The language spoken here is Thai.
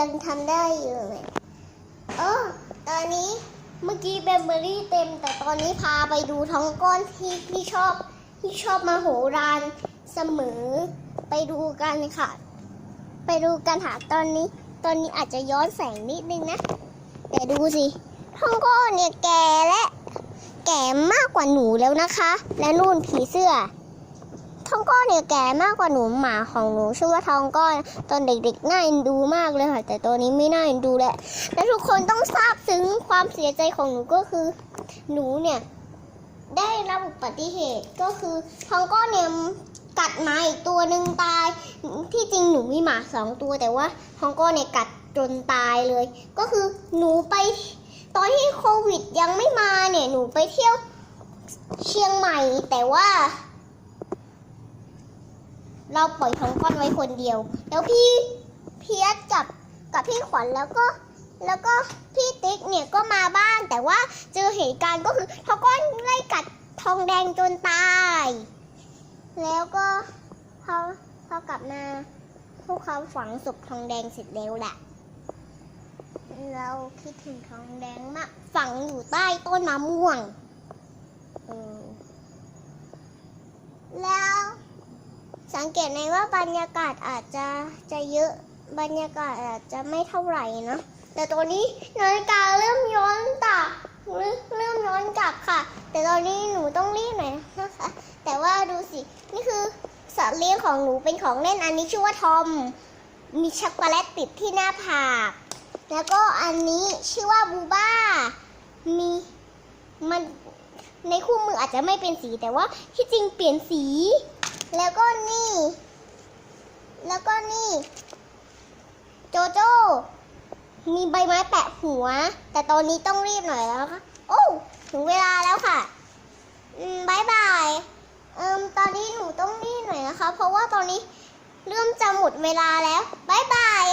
ยังทำได้อยู่เลยเออตอนนี้เมื่อกี้เบมเบอรี่เต็ม แต่ตอนนี้พาไปดูท้องก้อนที่ที่ชอบที่ชอบมาโหรานเสมอ ไปดูกันค่ะ ไปดูกันหาตอนนี้ ตอนนี้อาจจะย้อนแสงนิดนึงนะ แต่ดูสิท้องก้อนเนี่ยแก่และ แก่มากกว่าหนูแล้วนะคะ และนู่นผีเสื้อ ทองก้อนเนี่ยแก่มากกว่าหนูหมาของหนูชื่อว่าทองก้อนตอนเด็กๆน่าเอ็นดูมากเลยค่ะ แต่ตอนนี้ไม่น่าเอ็นดูแหล้วและทุกคนต้องทราบซึ้งความเสียใจของหนูก็คือ หนูเนี่ยได้รับอุบัติเหตุก็คือทองก้อนเนี่ยกัดหมาอีกตัวหนึ่งตาย ที่จริงหนูมีหมาสองตัวแต่ว่าทองก้อนเนี่ยกัดจนตายเลย ก็คือหนูไปตอนที่โควิดยังไม่มาเนี่ยหนูไปเที่ยวเชียงใหม่แต่ว่า เราปล่อยทองก้อนไว้คนเดียว แล้วพี่เพียรกับกับพี่ขวัญแล้วก็ แล้วก็พี่ติ๊กเนี่ยก็มาบ้าน แต่ว่าเจอเหตุการณ์ก็คือทองก้อนไล่กัดทองแดงจนตาย แล้วก็พอพอกลับมาพวกเขาฝังศพทองแดงเสร็จแล้วแหละเราคิดถึงทองแดงมากฝังอยู่ใต้ต้นมะม่วงเออแล้ว สังเกตไหมว่าบรรยากาศอาจจะจะเยอะบรรยากาศอาจจะไม่เท่าไหร่นะแต่ตอนนี้นาฬิกาเริ่มย้อนกลับเริ่มย้อนกลับค่ะ แต่ตอนนี้หนูต้องรีบหน่อยนะคะแต่ว่าดูสินี่คือสัตว์เลี้ยงของหนูเป็นของเล่นอันนี้ชื่อว่าทอม มีช็อกโกแลตติดที่หน้าผาก แล้วก็อันนี้ชื่อว่าบูบ้า มีมันในคู่มืออาจจะไม่เป็นสีแต่ว่าที่จริงเปลี่ยนสี แล้วก็นี่ แล้วก็นี่ โจโจ้ มีใบไม้แปะหัว แต่ตอนนี้ต้องรีบหน่อยแล้วค่ะ โอ้ถึงเวลาแล้วค่ะ อืมบายบายเอิมตอนนี้หนูต้องรีบหน่อยนะคะ เพราะว่าตอนนี้เริ่มจะหมดเวลาแล้วบายบาย